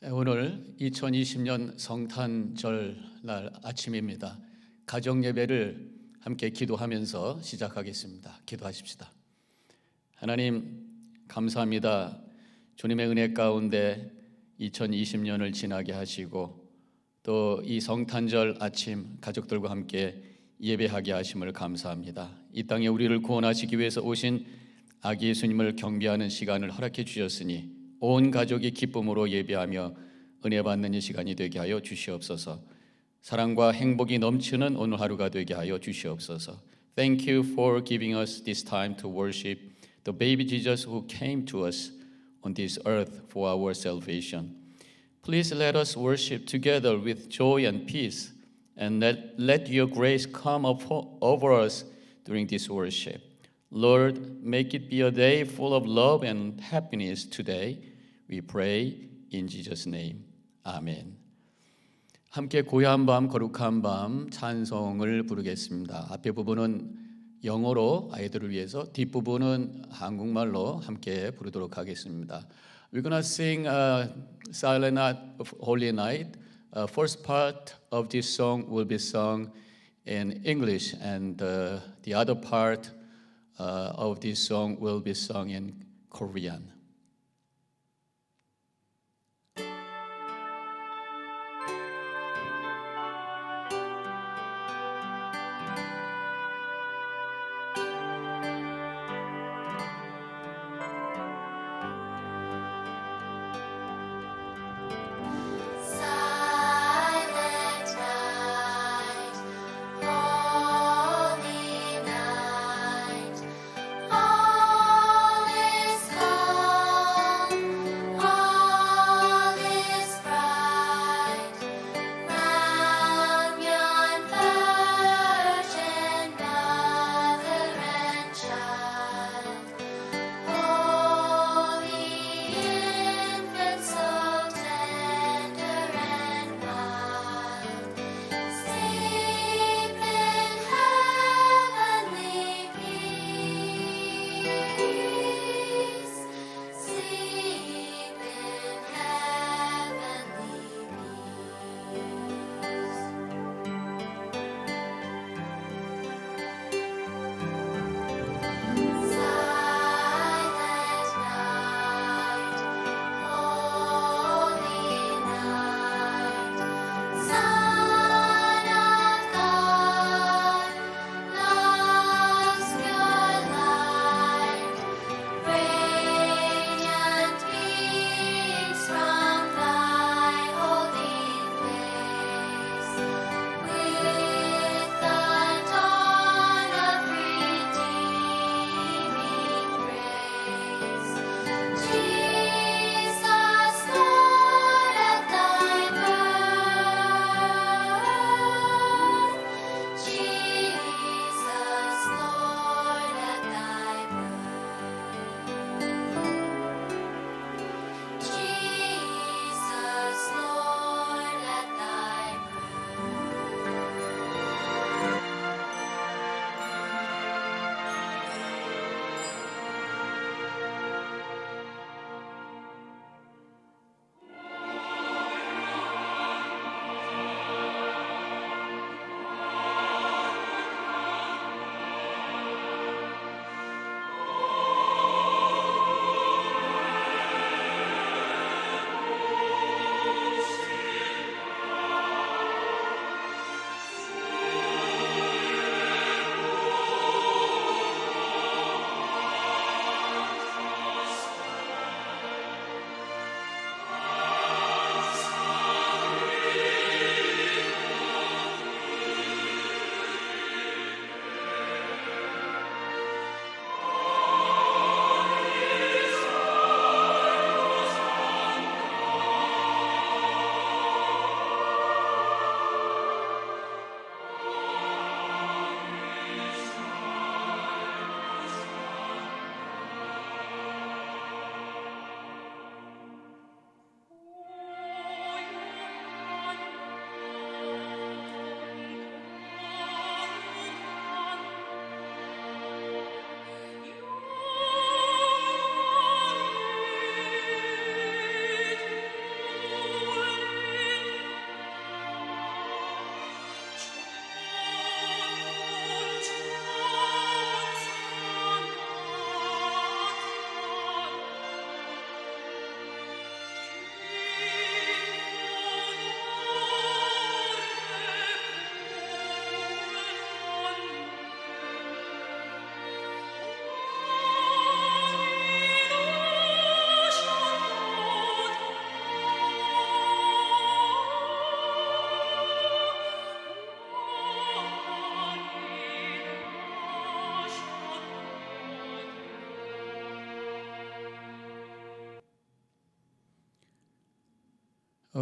오늘 2020년 성탄절 날 아침입니다. 가정 예배를 함께 기도하면서 시작하겠습니다. 기도하십시다. 하나님 감사합니다. 주님의 은혜 가운데 2020년을 지나게 하시고 또 이 성탄절 아침 가족들과 함께 예배하게 하심을 감사합니다. 이 땅에 우리를 구원하시기 위해서 오신 아기 예수님을 경배하는 시간을 허락해 주셨으니 온 가족이 기쁨으로 예배하며 은혜 받는 이 시간이 되게 하여 주시옵소서. 사랑과 행복이 넘치는 오늘 하루가 되게 하여 주시옵소서. Thank you for giving us this time to worship the baby Jesus who came to us on this earth for our salvation. Please let us worship together with joy and peace, and let, let your grace come upon, over us during this worship. Lord, make it be a day full of love and happiness today. We pray in Jesus' name. 아멘. 함께 고요한 밤, 거룩한 밤 찬송을 부르겠습니다. 앞에 부분은 영어로 아이들을 위해서 뒷부분은 한국말로 함께 부르도록 하겠습니다. We're gonna sing uh, Silent Night Holy Night. Uh, first part of this song will be sung in English, and uh, the other part uh, Uh, of this song will be sung in Korean.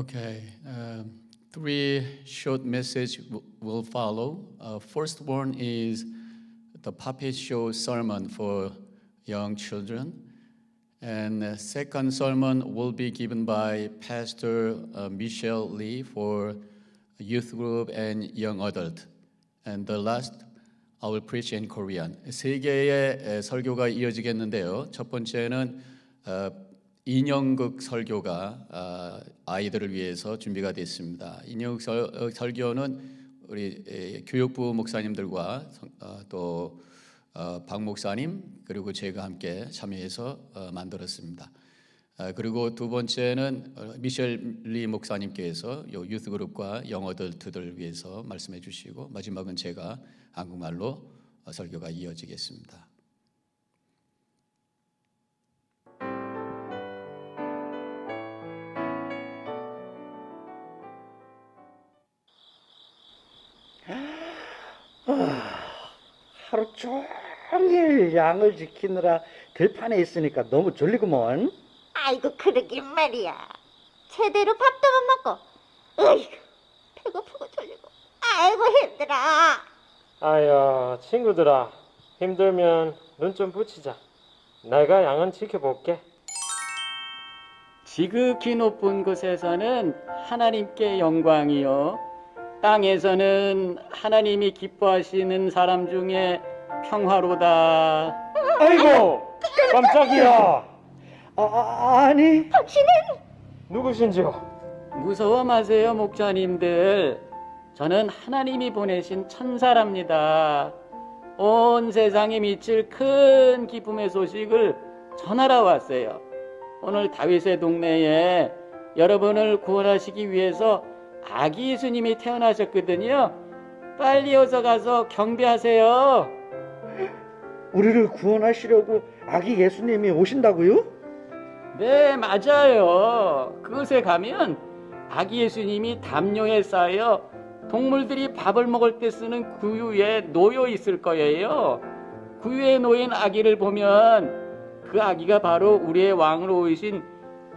Okay, um, three short message w- will follow. Uh, first one is the puppet show sermon for young children, and the second sermon will be given by Pastor uh, Michelle Lee for youth group and young adult, and the last I will preach in Korean. 세 개의 에, 설교가 이어지겠는데요. 첫 번째는 어, 인형극 설교가 아, 아이들을 위해서 준비가 됐습니다. 인형극 설, 어, 설교는 우리 에, 교육부 목사님들과 성- 어, 또 어, 박 목사님 그리고 제가 함께 참여해서 어, 만들었습니다. 아, 그리고 두 번째는 어, 미셸 리 목사님께서 요 유스 그룹과 영어들들을 위해서 말씀해 주시고 마지막은 제가 한국말로 어, 설교가 이어지겠습니다. 하루 종일 양을 지키느라 들판에 있으니까 너무 졸리구먼. 아이고 그러긴 말이야. 제대로 밥도 못 먹고. 으이구 배고프고 졸리고. 아이고 힘들어. 아야 친구들아. 힘들면 눈 좀 붙이자. 내가 양은 지켜볼게. 지극히 높은 곳에서는 하나님께 영광이요. 땅에서는 하나님이 기뻐하시는 사람 중에 평화로다. 아이고 깜짝이야 아, 아, 아니, 당신은 누구신지요? 무서워 마세요, 목자님들. 저는 하나님이 보내신 천사랍니다. 온 세상에 미칠 큰 기쁨의 소식을 전하러 왔어요. 오늘 다윗의 동네에 여러분을 구원하시기 위해서 아기 예수님이 태어나셨거든요. 빨리 어서 가서 경배하세요. 우리를 구원하시려고 아기 예수님이 오신다고요? 네, 맞아요. 그곳에 가면 아기 예수님이 담요에 쌓여 동물들이 밥을 먹을 때 쓰는 구유에 놓여 있을 거예요. 구유에 놓인 아기를 보면 그 아기가 바로 우리의 왕으로 오신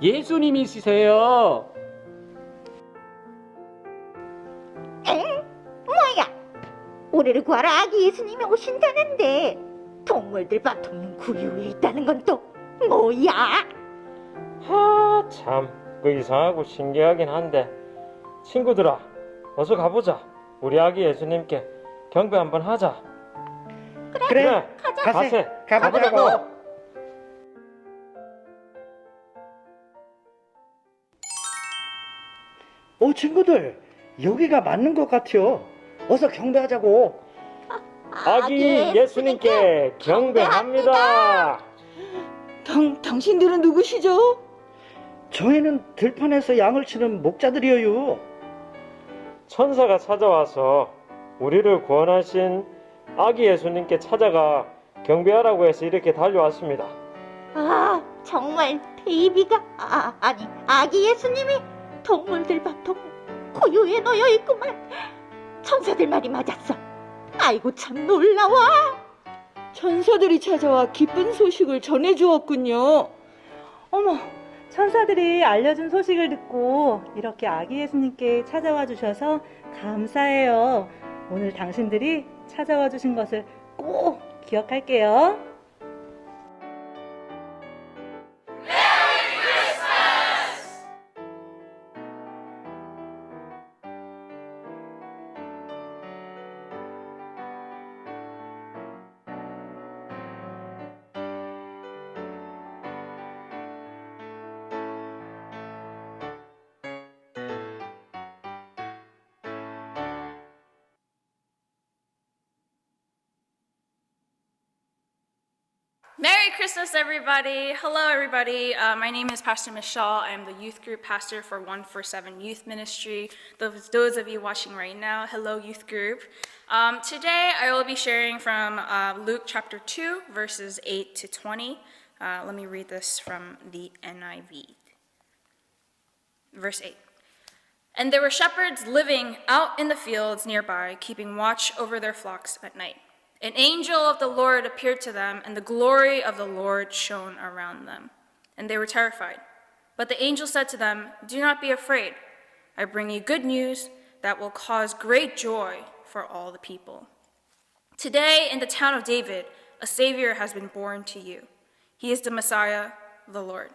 예수님이시세요. 엥? 뭐야? 우리를 구하러 아기 예수님이 오신다는데 동물들 밥 먹는 구유에 있다는 건 또 뭐야? 하 참 그 이상하고 신기하긴 한데. 친구들아 어서 가보자. 우리 아기 예수님께 경배 한번 하자. 그래, 가세. 가세, 가보자고. 가보자고. 오, 친구들, 여기가 맞는 것 같아요. 어서 경배하자고. 아기 예수님께 경배합니다 당, 당신들은 누구시죠? 저희는 들판에서 양을 치는 목자들이에요. 천사가 찾아와서 우리를 구원하신 아기 예수님께 찾아가 경배하라고 해서 이렇게 달려왔습니다. 아 정말 베이비가 아 아니 아기 예수님이 동물들 밥통 구유에 놓여 있구만 천사들 말이 맞았어 아이고 참 놀라워 천사들이 찾아와 기쁜 소식을 전해주었군요. 어머, 천사들이 알려준 소식을 듣고 이렇게 아기 예수님께 찾아와 주셔서 감사해요. 오늘 당신들이 찾아와 주신 것을 꼭 기억할게요. Merry Christmas, everybody. Hello, everybody. Uh, my name is Pastor Michelle. I'm the youth group pastor for 147 Youth Ministry. Those, those of you watching right now, hello, youth group. Um, today, I will be sharing from uh, Luke chapter 2, verses 8 to 20. Uh, let me read this from the NIV. Verse 8. And there were shepherds living out in the fields nearby, keeping watch over their flocks at night. An angel of the Lord appeared to them, and the glory of the Lord shone around them. And they were terrified. But the angel said to them, Do not be afraid. I bring you good news that will cause great joy for all the people. Today, in the town of David, a Savior has been born to you. He is the Messiah, the Lord.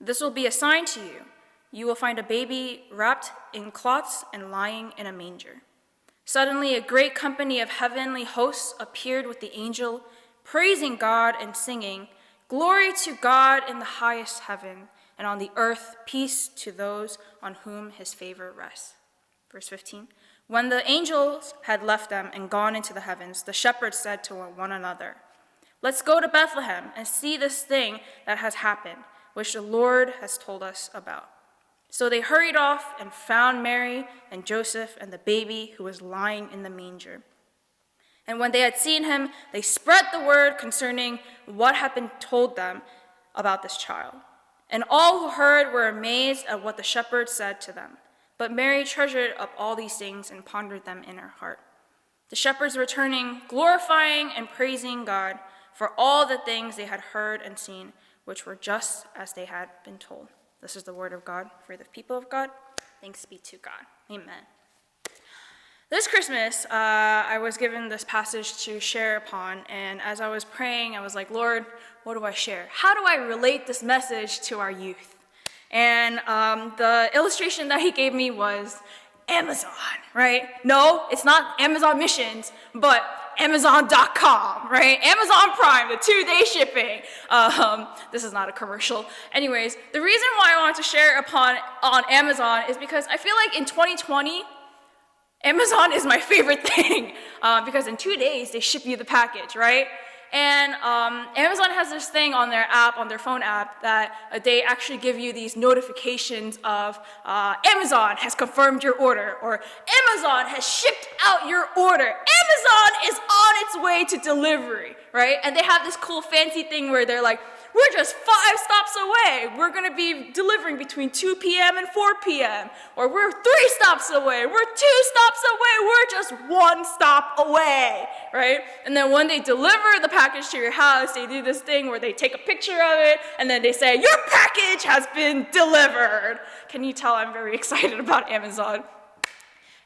This will be a sign to you. You will find a baby wrapped in cloths and lying in a manger. Suddenly, a great company of heavenly hosts appeared with the angel, praising God and singing, Glory to God in the highest heaven, and on the earth, peace to those on whom his favor rests. Verse 15 When the angels had left them and gone into the heavens, the shepherds said to one another, Let's go to Bethlehem and see this thing that has happened, which the Lord has told us about. So they hurried off and found Mary and Joseph and the baby who was lying in the manger. And when they had seen him, they spread the word concerning what had been told them about this child. And all who heard were amazed at what the shepherds said to them. But Mary treasured up all these things and pondered them in her heart. The shepherds returning, glorifying and praising God for all the things they had heard and seen, which were just as they had been told. This is the word of God for the people of God. Thanks be to God. Amen. This Christmas, uh, I was given this passage to share upon, and as I was praying, I was like, Lord, what do I share? How do I relate this message to our youth? And um, the illustration that he gave me was Amazon, right? No, it's not Amazon missions, but Amazon.com, right? Amazon Prime, the two day shipping. Um, this is not a commercial. Anyways, the reason why I wanted to share upon on Amazon is because I feel like in 2020, Amazon is my favorite thing uh, because in two days they ship you the package, right? And um, Amazon has this thing on their app, on their phone app, that uh, they actually give you these notifications of uh, Amazon has confirmed your order or Amazon has shipped out your order. Amazon is on its way to delivery, right? And they have this cool fancy thing where they're like, we're just five stops away. We're going to be delivering between 2 p.m. and 4 p.m. Or we're three stops away. We're two stops away. We're just one stop away, right? And then when they deliver the package to your house, they do this thing where they take a picture of it and then they say, Your package has been delivered. Can you tell I'm very excited about Amazon?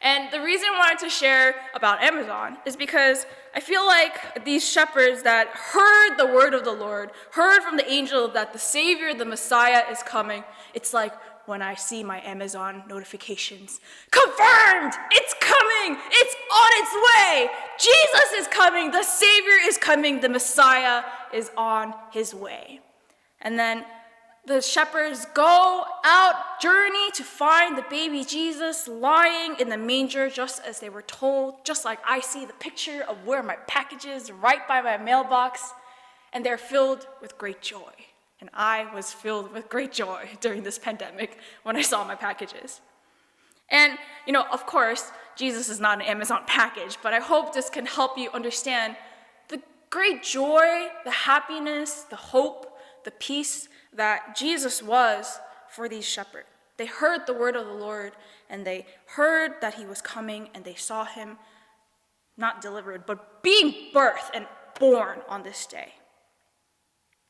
And the reason I wanted to share about Amazon is because I feel like these shepherds that heard the word of the Lord, heard from the angel that the Savior, the Messiah, is coming. It's like when I see my Amazon notifications confirmed! It's coming! It's on its way! Jesus is coming! The Savior is coming! The Messiah is on his way. And then the shepherds go out journey to find the baby Jesus lying in the manger just as they were told, just like I see the picture of where my package is right by my mailbox, and they're filled with great joy. And I was filled with great joy during this pandemic when I saw my packages. And, you know, of course, Jesus is not an Amazon package, but I hope this can help you understand the great joy, the happiness, the hope, the peace that Jesus was for these shepherds. They heard the word of the Lord and they heard that he was coming and they saw him not delivered, but being birthed and born on this day.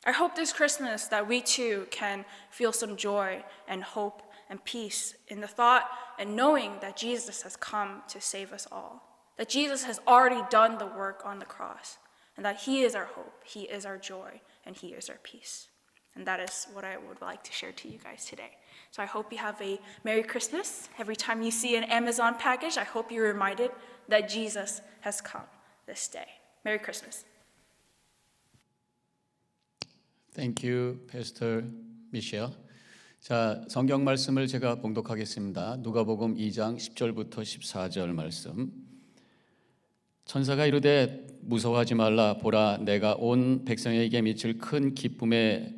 I hope this Christmas that we too can feel some joy and hope and peace in the thought and knowing that Jesus has come to save us all, that Jesus has already done the work on the cross, and that he is our hope, he is our joy, and he is our peace. And that is what I would like to share to you guys today. So I hope you have a Merry Christmas. Every time you see an Amazon package, I hope you're reminded that Jesus has come this day. Merry Christmas. Thank you, Pastor Michelle. 자, 성경 말씀을 제가 봉독하겠습니다. 누가복음 2장 10절부터 14절 말씀. 천사가 이르되 무서워하지 말라 보라 내가 온 백성에게 미칠 큰 기쁨의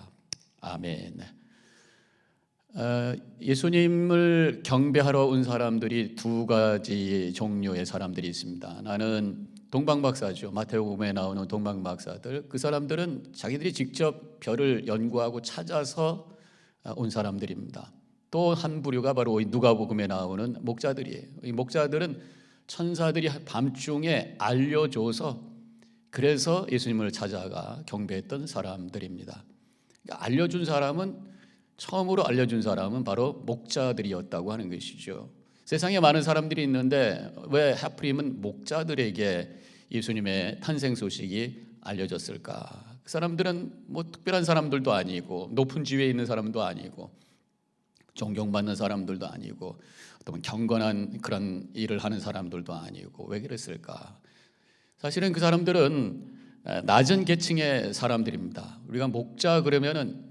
아멘. 아, 어, 예수님을 경배하러 온 사람들이 두 가지 종류의 사람들이 있습니다. 나는 동방박사죠. 마태복음에 나오는 동방박사들. 그 사람들은 자기들이 직접 별을 연구하고 찾아서 어, 온 사람들입니다. 또 한 부류가 바로 이 누가복음에 나오는 목자들이에요. 이 목자들은 천사들이 밤중에 알려줘서 그래서 예수님을 찾아가 경배했던 사람들입니다. 그러니까 알려준 사람은 처음으로 알려준 사람은 바로 목자들이었다고 하는 것이죠. 세상에 많은 사람들이 있는데 왜 하프림은 목자들에게 예수님의 탄생 소식이 알려졌을까? 그 사람들은 뭐 특별한 사람들도 아니고 높은 지위에 있는 사람도 아니고 존경받는 사람들도 아니고 어떤 경건한 그런 일을 하는 사람들도 아니고 왜 그랬을까? 사실은 그 사람들은 에, 낮은 계층의 사람들입니다. 우리가 목자 그러면은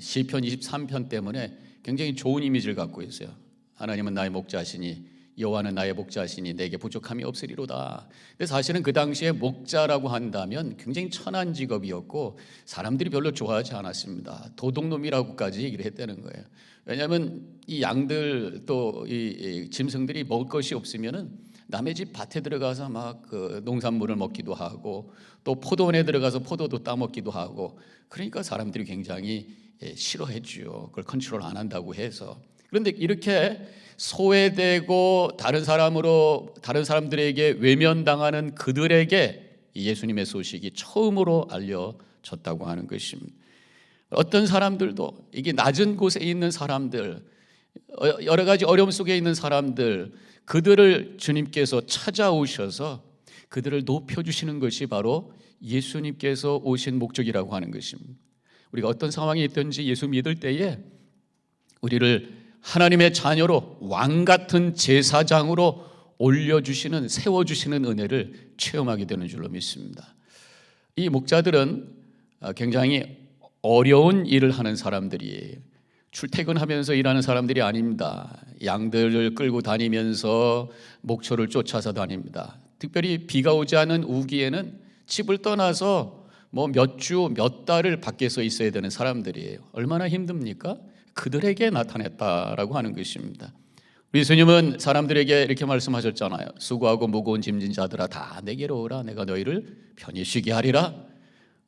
시편 23편 때문에 굉장히 좋은 이미지를 갖고 있어요. 하나님은 나의 목자시니 여호와는 나의 목자시니 내게 부족함이 없으리로다. 근데 사실은 그 당시에 목자라고 한다면 굉장히 천한 직업이었고 사람들이 별로 좋아하지 않았습니다. 도둑놈이라고까지 얘기를 했다는 거예요. 왜냐하면 이 양들 또 이 짐승들이 먹을 것이 없으면은 남의 집 밭에 들어가서 막 그 농산물을 먹기도 하고 또 포도원에 들어가서 포도도 따먹기도 하고 그러니까 사람들이 굉장히 예, 싫어했지요. 그걸 컨트롤 안 한다고 해서 그런데 이렇게 소외되고 다른 사람으로 다른 사람들에게 외면당하는 그들에게 이 예수님의 소식이 처음으로 알려졌다고 하는 것입니다. 어떤 사람들도 이게 낮은 곳에 있는 사람들 어, 여러 가지 어려움 속에 있는 사람들 그들을 주님께서 찾아오셔서 그들을 높여 주시는 것이 바로 예수님께서 오신 목적이라고 하는 것입니다. 우리가 어떤 상황에 있든지 예수 믿을 때에 우리를 하나님의 자녀로 왕 같은 제사장으로 올려 주시는 세워 주시는 은혜를 체험하게 되는 줄로 믿습니다. 이 목자들은 어, 굉장히 어려운 일을 하는 사람들이에요. 출퇴근하면서 일하는 사람들이 아닙니다. 양들을 끌고 다니면서 목초를 쫓아서 다닙니다. 특별히 비가 오지 않은 우기에는 집을 떠나서 뭐 몇 주, 몇 달을 밖에서 있어야 되는 사람들이에요. 얼마나 힘듭니까? 그들에게 나타냈다라고 하는 것입니다. 우리 예수님은 사람들에게 이렇게 말씀하셨잖아요. 수고하고 무거운 짐진 자들아 다 내게로 오라. 내가 너희를 편히 쉬게 하리라.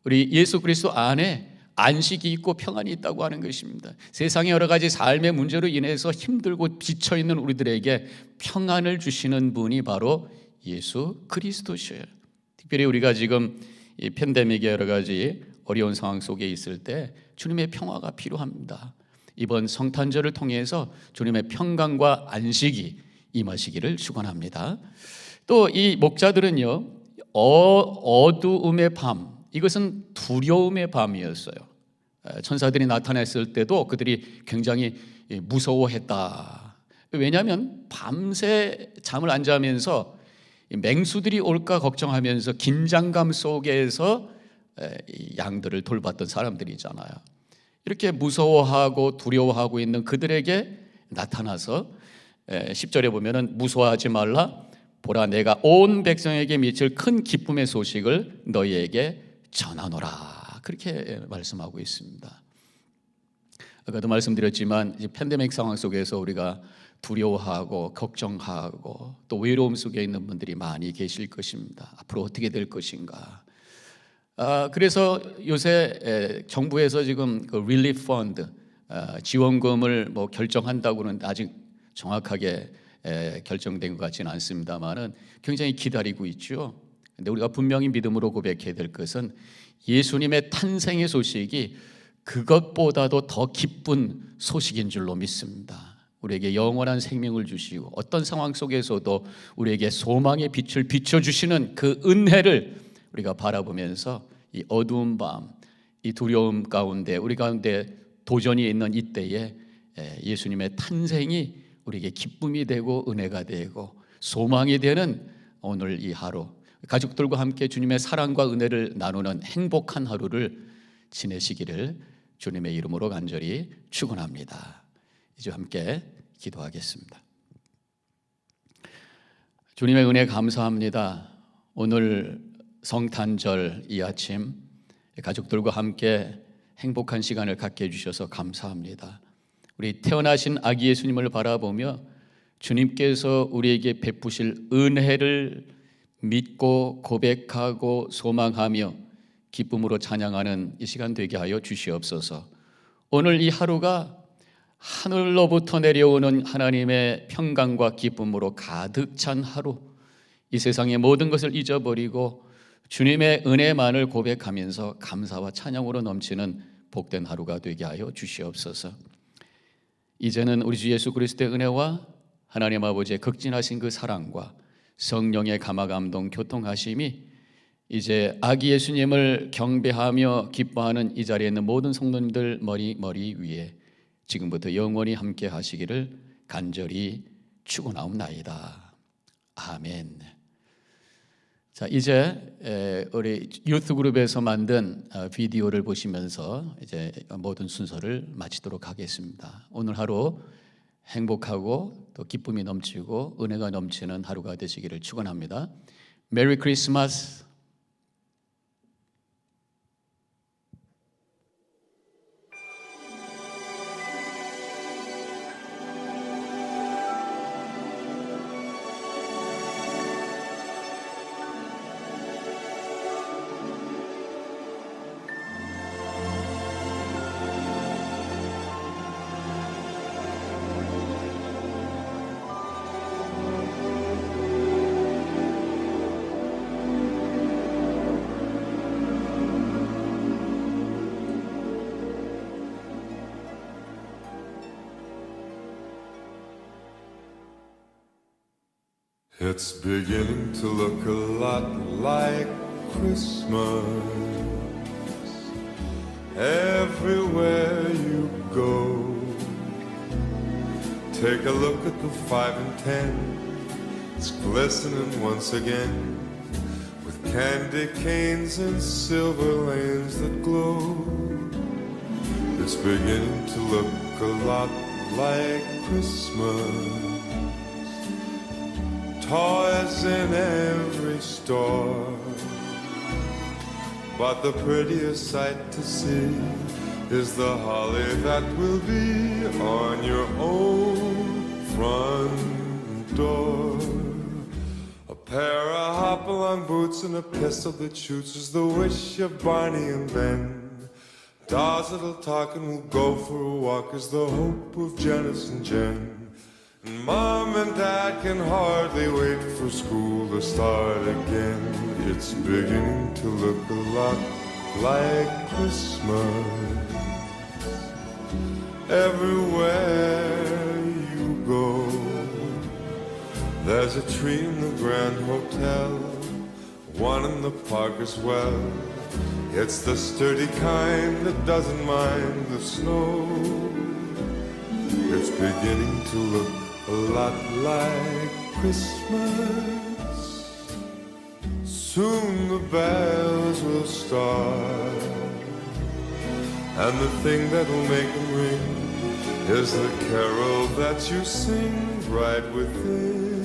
우리 예수 그리스도 안에 안식이 있고 평안이 있다고 하는 것입니다. 세상의 여러 가지 삶의 문제로 인해서 힘들고 지쳐 있는 우리들에게 평안을 주시는 분이 바로 예수 그리스도셔요. 특별히 우리가 지금 이 팬데믹의 여러 가지 어려운 상황 속에 있을 때 주님의 평화가 필요합니다. 이번 성탄절을 통해서 주님의 평강과 안식이 임하시기를 축원합니다. 또 이 목자들은요 어, 어두움의 밤 이것은 두려움의 밤이었어요. 천사들이 나타났을 때도 그들이 굉장히 무서워했다. 왜냐하면 밤새 잠을 안 자면서 맹수들이 올까 걱정하면서 긴장감 속에서 양들을 돌봤던 사람들이잖아요. 이렇게 무서워하고 두려워하고 있는 그들에게 나타나서 10절에 보면은 무서워하지 말라 보라 내가 온 백성에게 미칠 큰 기쁨의 소식을 너희에게 전하노라 그렇게 말씀하고 있습니다. 아까도 말씀드렸지만 팬데믹 상황 속에서 우리가 두려워하고 걱정하고 또 외로움 속에 있는 분들이 많이 계실 것입니다. 앞으로 어떻게 될 것인가? 아, 그래서 요새 에, 정부에서 지금 그 릴리프 펀드 아, 지원금을 뭐 결정한다고는 아직 정확하게 에, 결정된 것 같지는 않습니다만은 굉장히 기다리고 있죠. 근데 우리가 분명히 믿음으로 고백해야 될 것은 예수님의 탄생의 소식이 그것보다도 더 기쁜 소식인 줄로 믿습니다. 우리에게 영원한 생명을 주시고 어떤 상황 속에서도 우리에게 소망의 빛을 비춰 주시는 그 은혜를 우리가 바라보면서 이 어두운 밤, 이 두려움 가운데 우리 가운데 도전이 있는 이때에 예수님의 탄생이 우리에게 기쁨이 되고 은혜가 되고 소망이 되는 오늘 이 하루 가족들과 함께 주님의 사랑과 은혜를 나누는 행복한 하루를 지내시기를 주님의 이름으로 간절히 축원합니다. 이제 함께 기도하겠습니다. 주님의 은혜 감사합니다. 오늘 성탄절 이 아침 가족들과 함께 행복한 시간을 갖게 해주셔서 감사합니다. 우리 태어나신 아기 예수님을 바라보며 주님께서 우리에게 베푸실 은혜를 믿고 고백하고 소망하며 기쁨으로 찬양하는 이 시간 되게 하여 주시옵소서. 오늘 이 하루가 하늘로부터 내려오는 하나님의 평강과 기쁨으로 가득 찬 하루. 이 세상의 모든 것을 잊어버리고 주님의 은혜만을 고백하면서 감사와 찬양으로 넘치는 복된 하루가 되게 하여 주시옵소서. 이제는 우리 주 예수 그리스도의 은혜와 하나님 아버지의 극진하신 그 사랑과 성령의 감화 감동 교통하심이 이제 아기 예수님을 경배하며 기뻐하는 이 자리에 있는 모든 성도님들 머리 머리 위에 지금부터 영원히 함께 하시기를 간절히 축원하옵나이다. 아멘. 자 이제 에, 우리 유트 그룹에서 만든 어, 비디오를 보시면서 이제 모든 순서를 마치도록 하겠습니다. 오늘 하루 행복하고 또 기쁨이 넘치고 은혜가 넘치는 하루가 되시기를 축원합니다. 메리 크리스마스. It's beginning to look a lot like Christmas everywhere you go. Take a look at the five and ten, it's glistening once again with candy canes and silver lanes that glow. It's beginning to look a lot like Christmas toys in every store. But the prettiest sight to see is the holly that will be on your own front door. A pair of hopalong boots and a pistol that shoots is the wish of Barney and Ben. Dolls that'll talk and will go for a walk is the hope of Janice and Jen. Mom and Dad can hardly wait for school to start again. It's beginning to look a lot like Christmas. Everywhere you go, there's a tree in the Grand Hotel, one in the park as well. It's the sturdy kind that doesn't mind the snow. It's beginning to look a lot like Christmas. Soon the bells will start, and the thing that'll make them ring is the carol that you sing right within